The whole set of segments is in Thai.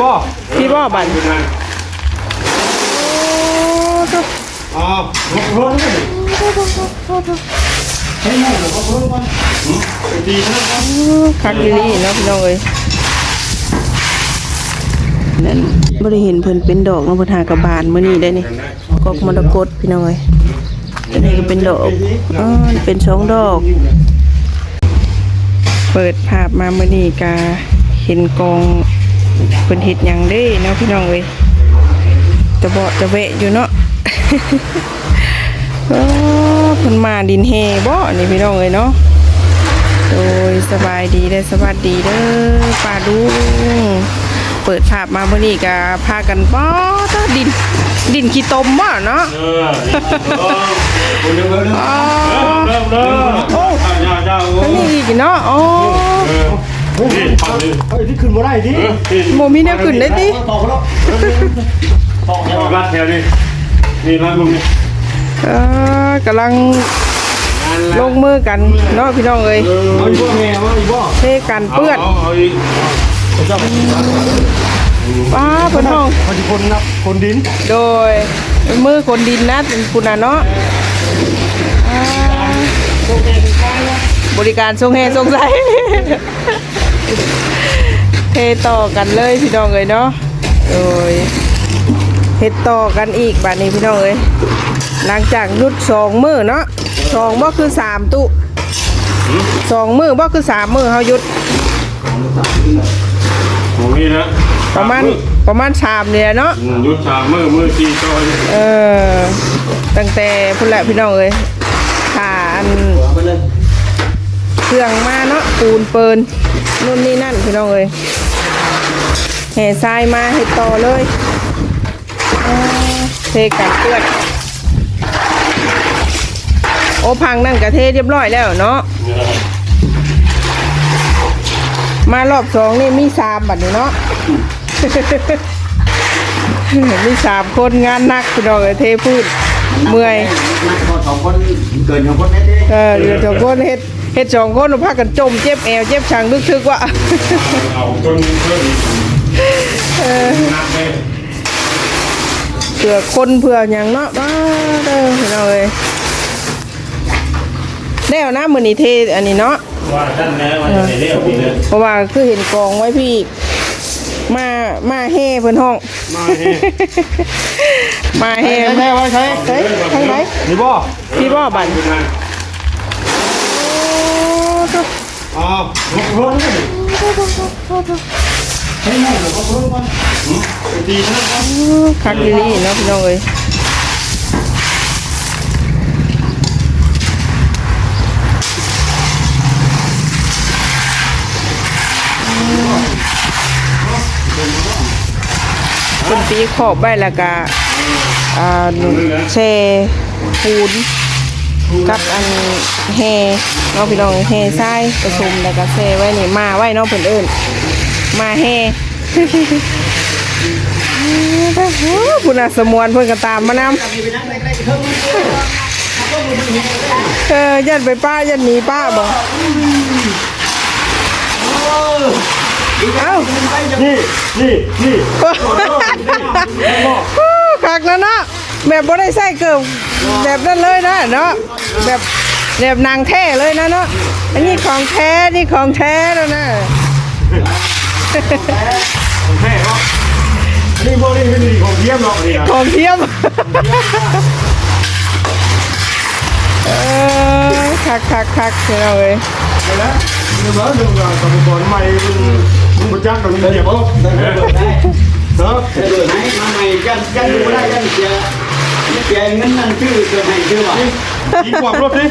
บ่พี่บ่บันอ้าวลงร้อนกันใช่ไหมลงร้อนกันดีนะครับคักอีหลีเนาะพี่น้องเอ้ยนั่นบ่ได้เห็นเพิ่นเป็นดอกเนาะเพิ่นหากระบานมื้อนี้ได้นี่กอกมรกตพี่น้องเอ้ยอันนี้ก็เป็นดอกอ๋อเป็นสองดอก เปิดภาพมามื้อนี้ก็เห็นกอง เพิ่นเฮ็ดหยังเด้เนาะพี่น้องเอ้ยจะเบาะจะแวะอยู่เนาะโอ้เพิ่นมาดินเฮบ่นี่พี่น้องเอ้ยเนาะโดยสบายดีได้สวัสดีเด้อป้าดุงเปิดภาพมาเมื่อนี้ก็พากันป้อตดิน ดินขี้ตมบ่เนาะเออเริ่มเริ่มเริ่มเริ่มเริ่มโอ้ยยาวๆอันนี้อีกเนาะอ๋อ เออนี่ปังดิเฮ้ยที่ขึ้นมาได้ที่เออนี่โมมีแนวขึ้นได้ติตอกแล้วต่อแล้วรัดแถวนี้นี่รัดลงนี่เออกำลังลงมือกันเนาะพี่น้องเอ้ยเอาอีกบ่แม่ว่าอีกบ่เทกันเปื้อนป้าเพิ่นห้องพอดีคนนับคนดิน โดยมือคนดินนะคุณน่ะเนาะบริการทรงเฮทรงใจ เทต่อกันเลยพี่น้องเอ้ยเนาะโดยเฮ็ดต่อกันอีกบัดนี้พี่น้องเอ้ยหลังจากหยุดสองมือเนาะสองบ่คือสามตุสองมือบ่คือสามมือเฮาหยุดโอ้นี่นะประมาณประมาณสามเนี่ยเนาะยุดสามมือมือสี่ซอยเออตั้งแต่พุ่นแหละพี่น้องเอ้ยขาอันเครื่องมาเนาะปูนเปิน นู่นนี่นั่นพี่น้องเอ้ยแห่ทรายมาให้ต่อเลยอ่าเทกันเปื้อนโอ้พังนั่นกะเทเรียบร้อยแล้วเนาะมารอบสองนี่มีสามบัดนี้เนาะมีสามคนงานหนักพี่น้องเอ้ยเทพืชเมื่อยนักสองคนเกินสองคนได้ดิเออเดี๋ยวสองคนเฮ็ด เฮ็ดสองคนพากันจมเจ็บแอวเจ็บชังลึกทึกว่าเอาจนเพิ่มนักเลยเผื่อคนเผื่อหยังเนาะบ้าเด้อพี่น้องเอ้ยแล้วนะมื้อนี้เทอันนี้เนาะว่าท่านแล้วว่าจะได้เรียกพี่เลยเพราะว่าคือเห็นกองไว้พี่อีกมามาเฮ่เพิ่นห้อง มาให้มาเฮ่แม่ไว้ใช้เฮ้ยทางไหนนี่บ่พี่บ่บัดเป็นไง โอ้ตุ๊ก อ้าวลงร้อนกันใช่ไหมลงร้อนกันดีนะครับคักอีหลีเนาะพี่น้องเอ้ยเป็นปีขอบใบล้วก็อ่าแช่ปูน กับอันแฮเนาะพี่น้องแฮทรายผสมแล้วก็แช่ไว้นี่มาไว้เนาะเพิ่นเอิ้นมาแฮคุณอาสมวนเพิ่นก็ตามมานำเออยันไปป้ายันหนีป้าบ่เอ้านี่นี่นี่คักแล้วเนาะ แบบบ่ได้ใส่เกิบแบบนั้นเลยนะเนาะแบบแบบนางแท้เลยนะเนาะอันนี้ของแท้นี่ของแท้แล้วนะแม่เนาะนี่บ่ได้เป็นดีของเยี่ยมเนาะนี่นะของเทียมเออคักคักคักเนาะเอ้ยไปแล้วนี่บ่ดูว่าสมุนไพรใหม่มึงบ่จักกับมึงเดี๋ยวบ่เนาะเกิดไหมมาใหม่กันกันดูได้กันเสีย เสียเงินนั่นชื่อเกิดให้ชื่อว่ากินความรถดิ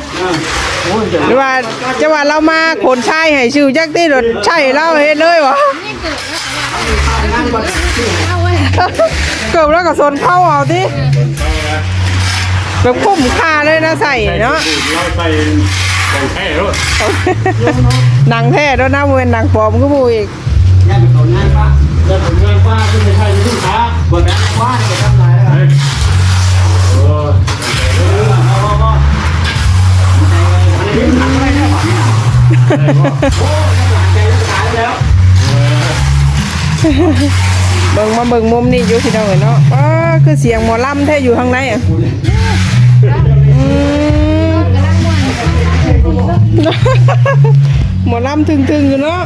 โอ้ยหรือว่าจะว่าเรามาขนชายให้ชื่อจักที่รถใช่เราเฮ็ดเลยวะเกือบแล้วก็สนเข้าเอาที่แบบคุ้มค่าเลยนะใส่เนาะเราใส่ใส่แท้รถหนังแท้แล้วนะเวนหนังปลอมก็บูอีกย่าเป็นคนงานปะแล้วผลงานป้าก็ไม่ใช่ลูกค้าบนนั้นว่าเนี่ยทำไรแล้วเฮ้ยโอ้ เออเอาเอาเอาอันนี้ทำอะไรได้บ้าง เนี่ยโอ้ยทำใจแล้วขายแล้วเบิ่งมาเบิ่งมุมนี่อยู่พี่น้องเอ้ยเนาะว้าคือเสียงหมอลำแท้อยู่ข้างในอะอืมหมอลำถึงๆอยู่เนาะ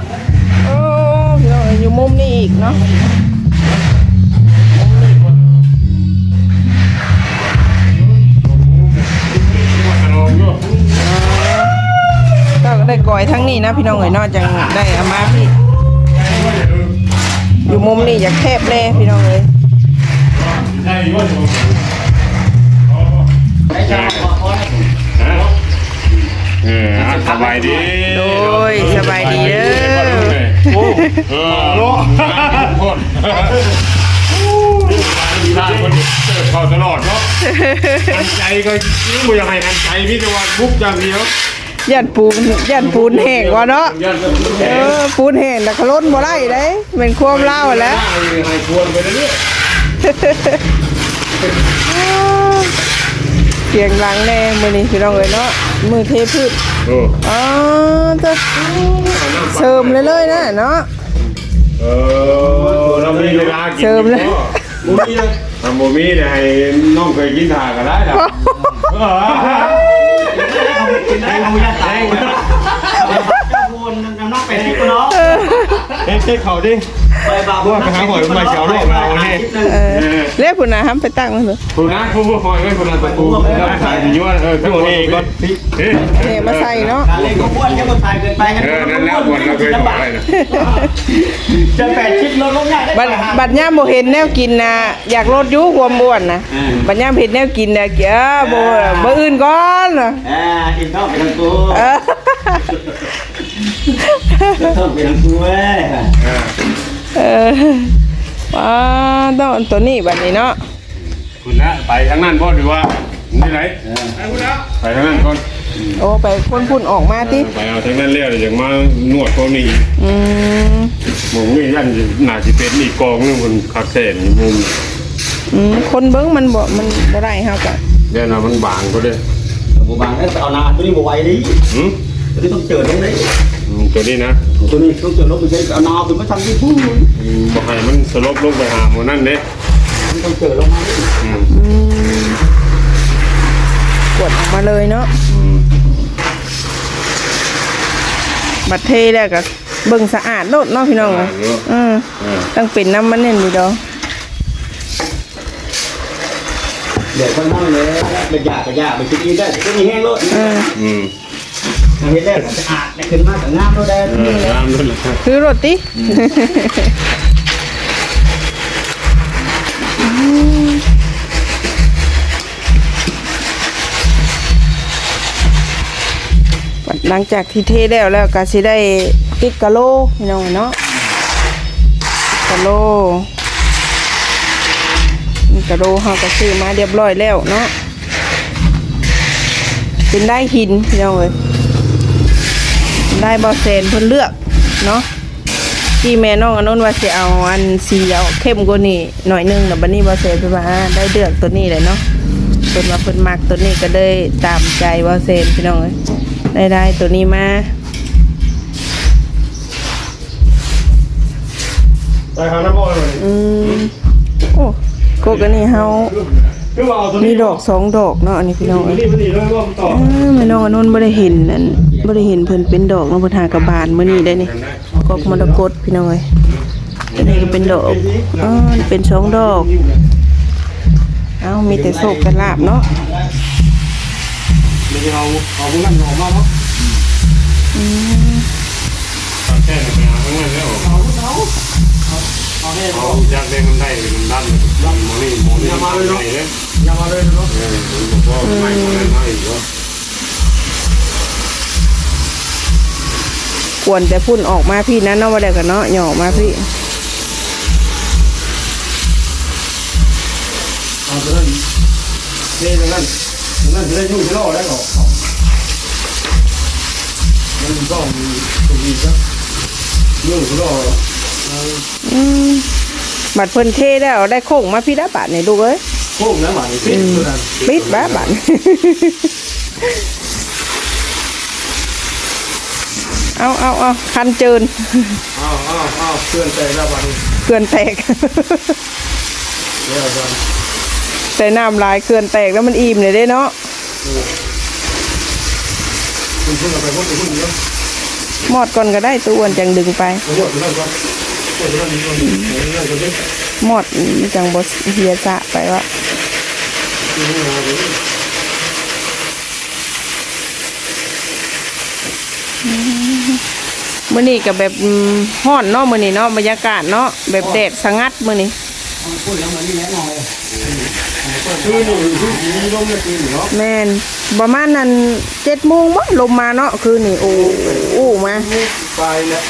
โอ้พี่น้องเอ้ยอยู่มุมนี้อีกเนาะ ได้ก่อยทั้งนี้นะพี่น้องเอ้ยเนาะจังได้เอามาพี่ อยู่มุมนี้อยากแคบเลยพี่น้องเอ้ยใช่อยู่ได้ชาขอขอเออสบายดีโดยสบายดีเด้อโอ้เออโลคนได้คนเจอเขาตลอดเนาะอันใจก็ยิ่งบ่อยากให้อันใจพี่จะว่าบุกอย่างเดียว ยันปูนยันปูนแห้งก่อนเนาะยันจะเออปูนแห้งแต่ขล้นบ่ได้เด้เป็นความเล่าแหล้วให้ควรไปเรื่อยเสียงหลังแน่มื้อนี้พี่น้องเอ้ยเนาะมือเทพืชโอ้อ๋อจะเสริมเลยเลยนะเนาะเออเรามีเวลากินเสริมเลยมูมีเลยทำมูมีเนี่ยให้น้องเคยกินทาก็ได้ล่ะกินได้เอาไม่ได้ตายเจ้าวนน้ำน้องเป็ดที่กูเนาะเฮ็ดเฮ็ดเขาดิ ไปบ่าวว่าไปหาหอยมาเช้าโลกเราเนี่ยเออเรียกพุ่นน่ะห้ามไปตั้งมันเถอะคุณนะผู้ผู้คอยไว้คนละประตูแล้วถ่ายอยู่ว่าเออขึ้นนี่ก็เอ๊ะนี่มาใส่เนาะการเล่นก็อ้วนยังคนไทยเกินไปกันเออนั่นแล้ววันเราเคยบอกอะไรนะจะแปดชิปลดลงได้ได้บัดบัดย่ามบ่เห็นแนวกินนะอยากลดอยุความอ้วนนะบัดย่ามเห็นแนวกินนะเกี่ยบ่บ่อื่นก่อนน่ะอ่าอินเข้าไปทางกูเออเข้าไปทางกูเว้ย เออว้าต้องตัวนี้บัดนี้เนาะคุณนะไปทางนั้นบ่หรือว่าที่ไหนไปทางนั้นก่อนโอ้ไปพ่นพุ่นออกมาติไปเอาทางนั้นเรียกอย่างมานวดตัวนี้อืมหมูนี่ยันน่าจะเป็นอีกกองนึงบนคักเส้นมุมอืมคนเบิ่งมันบ่มันบ่ได้เฮาก็เดี๋ยวนะมันบางก็ได้บูบางแล้วเอานาตัวนี้บูไว้ดิหืมตัวนี้ต้องเจอตรงนี้ ตัวนี้นะตัวนี้ต้องเจอลบไปใช้เอานาคุณมาทำที่พูดบอกให้มันสลบลงไปหาหมูนั่นเด้มันต้องเจอลงมาอืมอืมกดออกมาเลยเนาะบัดเทแล้วก็เบิ่งสะอาดโลดเนาะพี่น้องเอ้ยอืมเออต้องเป็นน้ำมันเน่นดีดอกเดี๋ยวคนนั่งเลยเป็นยากกับยากไปคิดกินได้ก็มีแห้งโลดเอออืม เห็นได้สะอาดขึ้นมาแต่งามโลดได้เออน้ำนั่นละคือรถติหลังจากที่เทแล้วแล้วก็สิได้ติดกะโลพี่น้องเนาะกะโลมีกะโหลเฮาก็ซื้อมาเรียบร้อยแล้วเนาะเป็นได้หินพี่น้องเอ้ย ได้บอเซนเพิ่นเลือกเนาะที่แม่น้องอนนท์ว่าสิเอาอันสีเอาเข้มกว่านี้หน่อยหนึงแต่บัดนี้บอเซนเพิ่นว่าอ่าได้เลือกตัวนี้เลยเนาะเพิ่นว่าเพิ่นมักตัวนี้ก็เลยตามใจบอเซนพี่น้องเอ้ยได้ได้ตัวนี้มาไปหาน้ำบ่อยเลยอืมโอ้โกกอันนี้เฮา คือว่าเอาตัวมีนี้ดอกสองดอกเนาะอันนี้พี่น้องนี่เอ้ยมันนี่แล้วก็ต่อเอ้อแม่น้องอนนท์บ่ได้เห็นอันบ่ได้เห็นเพิ่นเป็นดอกเนาะเพิ่นหากระบานมื้อนี้ได้นี่กอกมรกตพี่น้องเอ้ยอันนี้ก็เป็นดอกอ๋อเป็นสองดอก เอ้ามีแต่โศกกันลาบเนาะเดี๋ยวเอาเอาพวกนั้นออกมาเนาะแค่ไปหาทางนั้นแล้วเอาให้เอาอยากได้มันได้มันดันหมูนี่หมูนี่มาเลยเนาะอ ย่ามาเลยเนาะเออผมบอกว่าไม่ไม่ไม่ว่ากวนแต่พุ่นออกมาพี่นะเนาะว่าได้กันเนาะหย่อออกมาพี่เอาตัวนั้นนี่ตัวนั้นตัวนั้นจะได้ยุ่งจะล่อได้หรอมันต้องมีตัวนี้ครับยุ่งจะล่ออืมบัดเพิ่นเทแล้วได้โค้งมาพี่ได้บาทนี่ลูกเอ้ย โค้งนะหมานี่ปิดตัวนั้นปิดบ้าบาทเอาเอาเอาคันเจินอ้าวอ้าวอ้าวเพื่อนใจแล้ววันนี้ขื่อนแตกเดี๋ยวก่อนใส่น้ำลายเขื่อนแตกแล้วมันอิ่มเลยเด้เนาะคุณเพิ่งเอาไปพุ่นไปพุ่นเนาะหมอดก่อนก็ได้ตัวอ้วนจังดึงไปเอาหมดไปแล้วก่อนหมดไปแล้วนี่ก่อนนี่ก่อนนี่หมอดจังบเฮียจะไปวะ มื้อนี้ก็แบบอืมฮ้อนเนาะมื้อนี้เนาะบรรยากาศเนาะแบบแดดสงัดมื้อนี้พูดแล้วมันนี่แหละหน่อยคือนี่คือผีลมเนี่ยจริงเนาะแมนประมาณนั้น7โมงบ่ลมมาเนาะคือนี่โอ้โอ้มาไปแล้ว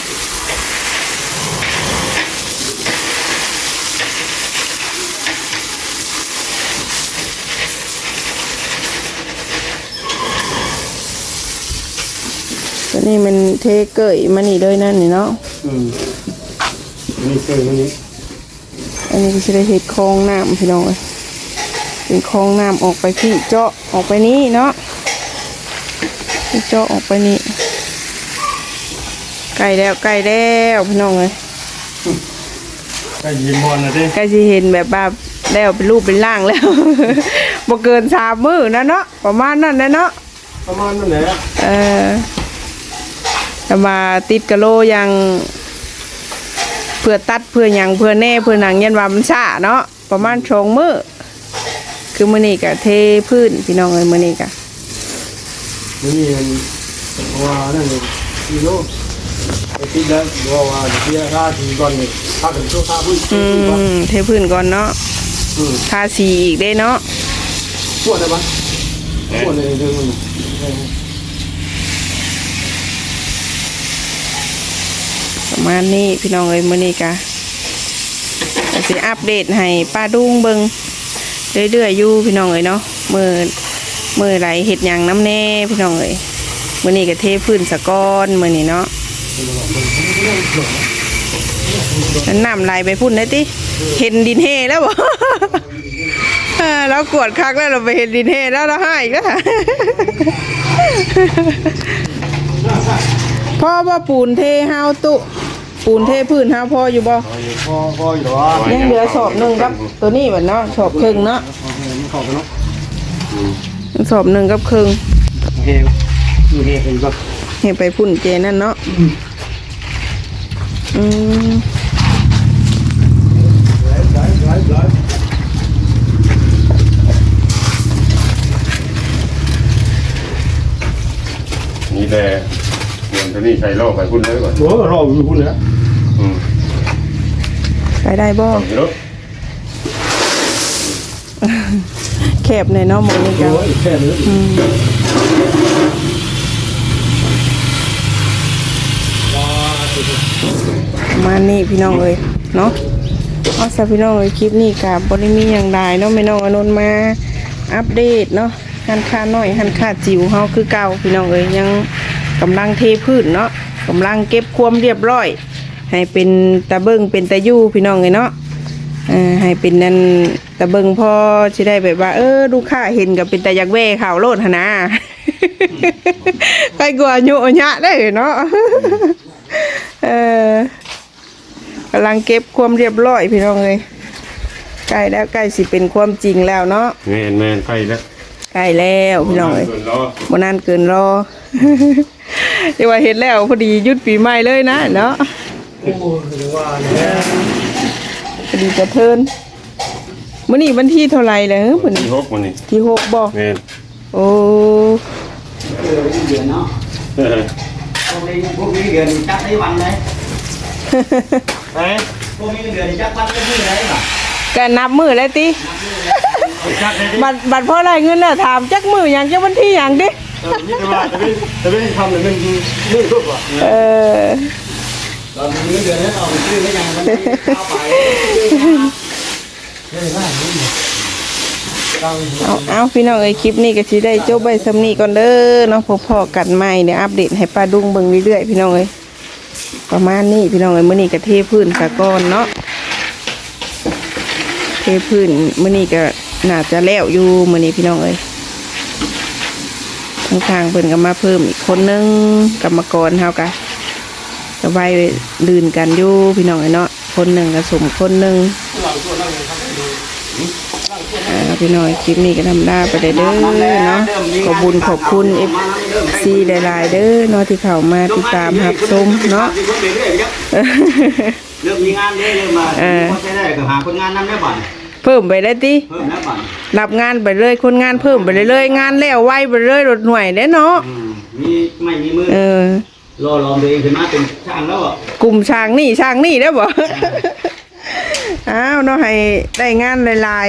ตัวนี้มันเทเกยมานี่เลยนั่นนี่เนาะ อืมนี่เจอวันนี้ อันนี้ก็จะได้เห็ดคลองน้ำพี่น้องเอ้ยเป็นคลองน้ำออกไปพี่เจาะออกไปนี้เนาะเจาะออกไปนี่ใกล้แล้วใกล้แล้วพี่น้องเลยก็ยินบอลนะดิใกล้จะเห็นแบบแบบแล้วเป็นรูปเป็นร่างแล้วบ่เกินสามมือนะเนาะประมาณนั้นนะเนาะประมาณนั้นแหละเออ แต่มาติดกะโลยังเพื่อตัดเพื่อหยังเพื่อแน่เพื่อหนังยันว่ามันช้าเนาะประมาณชงมือคือมื้อนี้ก็เทพื้นพี่น้องเอ้ยมื้อนี้ก็มันนี่มันว่านั่นเลยกิโลไปติดแล้วว่าว่าเสียค่าทีก่อนนี่ค่าถึงโชคค่าพื้นอืมเทพื้นก่อนเนาะอืมทาสีอีกได้เนาะปวดได้ปะปวดเลยเรื่องมัน ประมาณนี้พี่น้องเอ้ยมื้อนี้ก็ก็สิอัปเดตให้ป้าดุ้งเบิงเรื่อยๆอยู่พี่น้องเอ้ยเนาะมือมือไหลเฮ็ดหยังน้ำแน่พี่น้องเอ้ยมื้อนี้ก็เทพื้นสะก้อนมื้อนี้เนาะน้ำไหลไปพุ่นได้ติเห็นดินเฮแล้วบ่เรากวดคักแล้วเราไปเห็นดินเฮแล้วเราให้อีก็พ่อว่าปูนเทเฮาตุ ปูนเทพื้นเฮาพ่ออยู่บ่พอพออยู่หรอวะยังเหลือสอบหนึ่งครับ ตัวนี้บัดเนาะสอบครึ่งเนาะมันเข้าไปเนาะสอบหนึ่งกับครึ่งโอเคอยู่นี่เป็นก็เห็นไปพุ่นเจนั่นเนาะอืมหลายหลายหลายหลายนี่แหละเงินตัวนี้ใช้โลกไปพุ่นเลยก่อนโอ้รออยู่คุณแล้วอืม ไปได้บ่เห็นรถแคบในอยเนาะหมองนี้โอ้ก็ยแค่นี้ประมาณนี้พี่น้องเอ้ยเนาะเอาซะพี่น้องเอ้ยคลิปนี้กับ่ได้มีอย่างใดเนาะไม่น้องอนนท์มาอัปเดตเนาะหันค่าน้อยหันค่าจิ๋วเฮาคือเก่าพี่น้องเอ้ยยังกำลังเทพื้นเนาะกำลังเก็บความเรียบร้อย ให้เป็นตะเบิงเป็นตะยู่พี่น้องเอ้ยเนาะเออให้เป็นนั่นตะเบิงพอสิได้แบบว่า เออลูกค้าเห็นก็เป็นตะยักแว่ข่าวโลดหนนะไปกว่าโยอะยะได้เนาะเออกำลังเก็บความเรียบร้อยพี่น้องเลยใกล้แล้วใกล้สิเป็นความจริงแล้วเนาะแมนแมนใกล้แล้วใกล้แล้วพี่น้องเลยส่วนรอบนานเกินรอเดี๋ยวว่าเห็นแล้วพอดีหยุดปีใหม่เลยนะเนาะ โอ้ยว่าเนี่ยพอดีจะเทินมื่อนี้วันที่เท่าไหร่เลยเหมือนที่หกมันนี่ที่หกบ่แมนโอ้เออเดือนเนาะเออพวกนี้พวกนี้เดือนจักได้วันเลยไปพวกนี้เดือนจักวันได้ที่ไหนล่ะก็นับมือแล้วติจัดเลยดิบัตรบัตรพ่อไรเงินน่ะถามจักมืออย่างจักวันที่อย่างดิเออนี่จะว่าจะไม่จะไม่ทำเลยมันนี่รูปอะเออ ตอนนี้เดือนแล้วเอาชื่อไม่ยังมันเข้าไปเอาเอาพี่น้องเอ้ยคลิปนี้ก็สิได้จบไปสำนีก่อนเด้อเนาะพบพอกันใหม่เดี๋ยวอัปเดตให้ป้าดุ้งเบิ่งเรื่อยๆพี่น้องเอ้ยประมาณนี้พี่น้องเอ้ยมื้อนี้ก็เทพื้นสะก้อนเนาะเทพื้นมื้อนี้ก็น่าจะแล้วอยู่มื้อนี้พี่น้องเอ้ยทางทางเพิ่นก็มาเพิ่มอีกคนนึงกรรมกรเฮาก็ ก็ไว้ลื่นกันอยู่พี่น้องเอ้ยเนาะคนหนึ่งก็สมคนหนึ่งอ่าพี่น้อยคลิปนี้ก็ทำได้ไปได้เด้อเนาะขอบบุญขอบคุณเอฟซีหลายๆเด้อเนาะที่เข้ามาติดตามรับชมเนาะเริ่มมีงานเริ่มมาพอใช้ได้ก็หาคนงานนำได้บ่อนเพิ่มไปได้ติเพิ่มแล้วบ่อนรับงานไปเลยคนงานเพิ่มไปเรื่อยๆงานแล้วไวไปเรื่อยรถหน่วยเด้เนาะมีไม่มีมือเออ รอลอมตัวเองขึ้นมาเป็นช่างแล้วอะกลุ่มช่างนี่ช่างนี่ได้อบ่ อ้าวเนาะให้ได้งานหลาย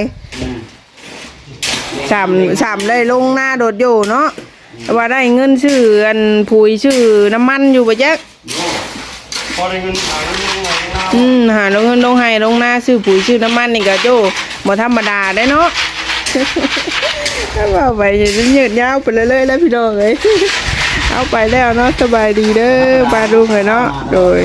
ๆสามสามได้ลงหน้าโดดอยู่เนาะว่าได้เงินชื่ออันปุ๋ยชื่อน้ำมันอยู่บ่จ๊กพอได้เงินทางนี้ไงนะอืมหาลงเงินลงให้ลงหน้าซื้อปุ๋ยชื่อน้ำมันนี่ก็โจบ่ธรรมดาได้เนาะถ้าว่าไปจะยืดยาวไปเรื่อยๆแล้วพี่น้องเอ้ย เอาไปแล้วเนาะสบายดีเด้อมาดุงเลยเนาะโดย